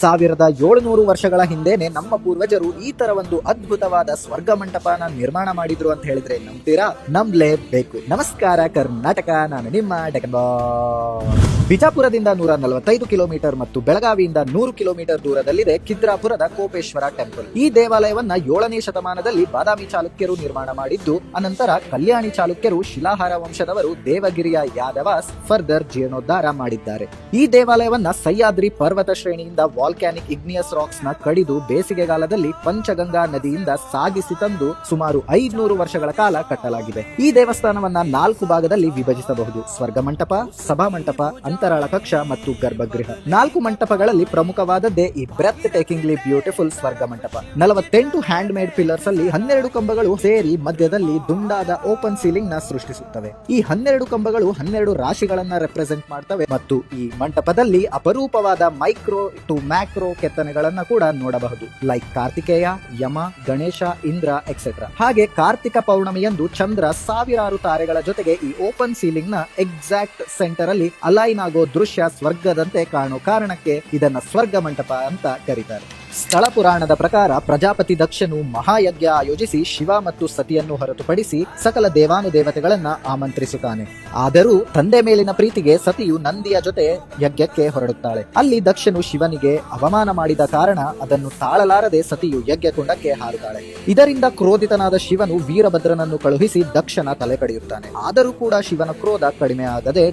ಸಾವಿರದ ಏಳುನೂರು ವರ್ಷಗಳ ಹಿಂದೆನೆ ನಮ್ಮ ಪೂರ್ವಜರು ಈ ತರ ಒಂದು ಅದ್ಭುತವಾದ ಸ್ವರ್ಗ ಮಂಟಪನ ನಿರ್ಮಾಣ ಮಾಡಿದ್ರು ಅಂತ ಹೇಳಿದ್ರೆ ನಂಬ್ತೀರಾ? ನಂಬ್ಲೇಬೇಕು. ನಮಸ್ಕಾರ, ಕರ್ನಾಟಕ. ನಾನು ನಿಮ್ಮ ಡೆಕನ್. ಬಿಜಾಪುರದಿಂದ ನೂರ ನಲವತ್ತೈದು ಕಿಲೋಮೀಟರ್ ಮತ್ತು ಬೆಳಗಾವಿಯಿಂದ ನೂರು ಕಿಲೋಮೀಟರ್ ದೂರದಲ್ಲಿದೆ ಕಿದ್ರಾಪುರದ ಕೋಪೇಶ್ವರ ಟೆಂಪಲ್ ಈ ದೇವಾಲಯವನ್ನ ಏಳನೇ ಶತಮಾನದಲ್ಲಿ ಬಾದಾಮಿ ಚಾಲುಕ್ಯರು ನಿರ್ಮಾಣ ಮಾಡಿದ್ದು, ಅನಂತರ ಕಲ್ಯಾಣಿ ಚಾಲುಕ್ಯರು ಶಿಲಾಹಾರ ವಂಶದವರು ದೇವಗಿರಿಯ ಯಾದವಾಸ್ ಫರ್ದರ್ ಜೀರ್ಣೋದ್ಧಾರ ಮಾಡಿದ್ದಾರೆ. ಈ ದೇವಾಲಯವನ್ನ ಸಹ್ಯಾದ್ರಿ ಪರ್ವತ ಶ್ರೇಣಿಯಿಂದ ವಾಲ್ಕ್ಯಾನಿಕ್ ಇಗ್ನಿಯಸ್ ರಾಕ್ಸ್ನ ಕಡಿದು ಬೇಸಿಗೆಗಾಲದಲ್ಲಿ ಪಂಚಗಂಗಾ ನದಿಯಿಂದ ಸಾಗಿಸಿ ತಂದು ಸುಮಾರು ಐದ್ನೂರು ವರ್ಷಗಳ ಕಾಲ ಕಟ್ಟಲಾಗಿದೆ. ಈ ದೇವಸ್ಥಾನವನ್ನ ನಾಲ್ಕು ಭಾಗದಲ್ಲಿ ವಿಭಜಿಸಬಹುದು. ಸ್ವರ್ಗ ಮಂಟಪ, ಸಭಾ ಮಂಟಪ ಅಂತರಾಳ ಕಕ್ಷ ಮತ್ತು ಗರ್ಭಗೃಹ. ನಾಲ್ಕು ಮಂಟಪಗಳಲ್ಲಿ ಪ್ರಮುಖವಾದದ್ದೇ ಈ ಬ್ರೆತ್ ಟೇಕಿಂಗ್ಲಿ ಬ್ಯೂಟಿಫುಲ್ ಸ್ವರ್ಗ ಮಂಟಪ. ನಲವತ್ತೆಂಟು ಹ್ಯಾಂಡ್ ಮೇಡ್ ಪಿಲ್ಲರ್ಸ್ ಅಲ್ಲಿ ಹನ್ನೆರಡು ಕಂಬಗಳು ಸೇರಿ ಮಧ್ಯದಲ್ಲಿ ದುಂಡಾದ ಓಪನ್ ಸೀಲಿಂಗ್ನ ಸೃಷ್ಟಿಸುತ್ತವೆ. ಈ ಹನ್ನೆರಡು ಕಂಬಗಳು ಹನ್ನೆರಡು ರಾಶಿಗಳನ್ನ ರೆಪ್ರೆಸೆಂಟ್ ಮಾಡ್ತವೆ ಮತ್ತು ಈ ಮಂಟಪದಲ್ಲಿ ಅಪರೂಪವಾದ ಮೈಕ್ರೋ ಟು ಮ್ಯಾಕ್ರೋ ಕೆತ್ತನೆಗಳನ್ನ ಕೂಡ ನೋಡಬಹುದು. ಲೈಕ್ ಕಾರ್ತಿಕೇಯ, ಯಮ, ಗಣೇಶ, ಇಂದ್ರ ಎಕ್ಸೆಟ್ರಾ ಹಾಗೆ ಕಾರ್ತಿಕ ಪೌರ್ಣಮಿಯಂದು ಚಂದ್ರ ಸಾವಿರಾರು ತಾರೆಗಳ ಜೊತೆಗೆ ಈ ಓಪನ್ ಸೀಲಿಂಗ್ನ ಎಕ್ಸಾಕ್ಟ್ ಸೆಂಟರ್ ಅಲ್ಲಿ ಅಲೈನ್ ಆಗೋ ದೃಶ್ಯ ಸ್ವರ್ಗದಂತೆ ಕಾಣೋ ಕಾರಣಕ್ಕೆ ಇದನ್ನ ಸ್ವರ್ಗ ಮಂಟಪ ಅಂತ ಕರೀತಾರೆ. ಸ್ಥಳ ಪುರಾಣದ ಪ್ರಕಾರ ಪ್ರಜಾಪತಿ ದಕ್ಷನು ಮಹಾಯಜ್ಞ ಆಯೋಜಿಸಿ ಶಿವ ಮತ್ತು ಸತಿಯನ್ನು ಹೊರತುಪಡಿಸಿ ಸಕಲ ದೇವಾನುದೇವತೆಗಳನ್ನ ಆಮಂತ್ರಿಸುತ್ತಾನೆ. ಆದರೂ ತಂದೆ ಮೇಲಿನ ಪ್ರೀತಿಗೆ ಸತಿಯು ನಂದಿಯ ಜೊತೆ ಯಜ್ಞಕ್ಕೆ ಹೊರಡುತ್ತಾಳೆ. ಅಲ್ಲಿ ದಕ್ಷನು ಶಿವನಿಗೆ ಅವಮಾನ ಮಾಡಿದ ಕಾರಣ ಅದನ್ನು ತಾಳಲಾರದೆ ಸತಿಯು ಯಜ್ಞಕುಂಡಕ್ಕೆ ಹಾರುತ್ತಾಳೆ. ಇದರಿಂದ ಕ್ರೋಧಿತನಾದ ಶಿವನು ವೀರಭದ್ರನನ್ನು ಕಳುಹಿಸಿ ದಕ್ಷನ ತಲೆ ಕಡಿಯುತ್ತಾನೆ. ಆದರೂ ಕೂಡ ಶಿವನ ಕ್ರೋಧ ಕಡಿಮೆ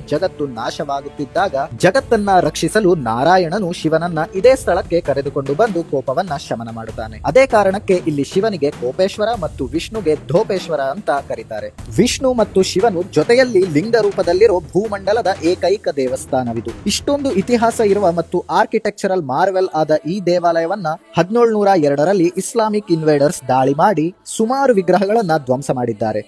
ಜಗತ್ತು ನಾಶವಾಗುತ್ತಿದ್ದಾಗ ಜಗತ್ತನ್ನ ರಕ್ಷಿಸಲು ನಾರಾಯಣನು ಶಿವನನ್ನ ಇದೇ ಸ್ಥಳಕ್ಕೆ ಕರೆದುಕೊಂಡು ಬಂದು ಕೋಪವನ್ನ ಶಮನ ಮಾಡುತ್ತಾನೆ. ಅದೇ ಕಾರಣಕ್ಕೆ ಇಲ್ಲಿ ಶಿವನಿಗೆ ಕೋಪೇಶ್ವರ ಮತ್ತು ವಿಷ್ಣುಗೆ ಧೋಪೇಶ್ವರ ಅಂತ ಕರೀತಾರೆ. ವಿಷ್ಣು ಮತ್ತು ಶಿವನು ಜೊತೆಯಲ್ಲಿ ಲಿಂಗ ರೂಪದಲ್ಲಿರೋ ಭೂಮಂಡಲದ ಏಕೈಕ ದೇವಸ್ಥಾನವಿದು. ಇಷ್ಟೊಂದು ಇತಿಹಾಸ ಇರುವ ಮತ್ತು ಆರ್ಕಿಟೆಕ್ಚರಲ್ ಮಾರ್ವೆಲ್ ಆದ ಈ ದೇವಾಲಯವನ್ನ ಹದಿನೇಳುನೂರ ಎರಡರಲ್ಲಿ ಇಸ್ಲಾಮಿಕ್ ಇನ್ವೇಡರ್ಸ್ ದಾಳಿ ಮಾಡಿ ಸುಮಾರು ವಿಗ್ರಹಗಳನ್ನ ಧ್ವಂಸ ಮಾಡಿದ್ದಾರೆ.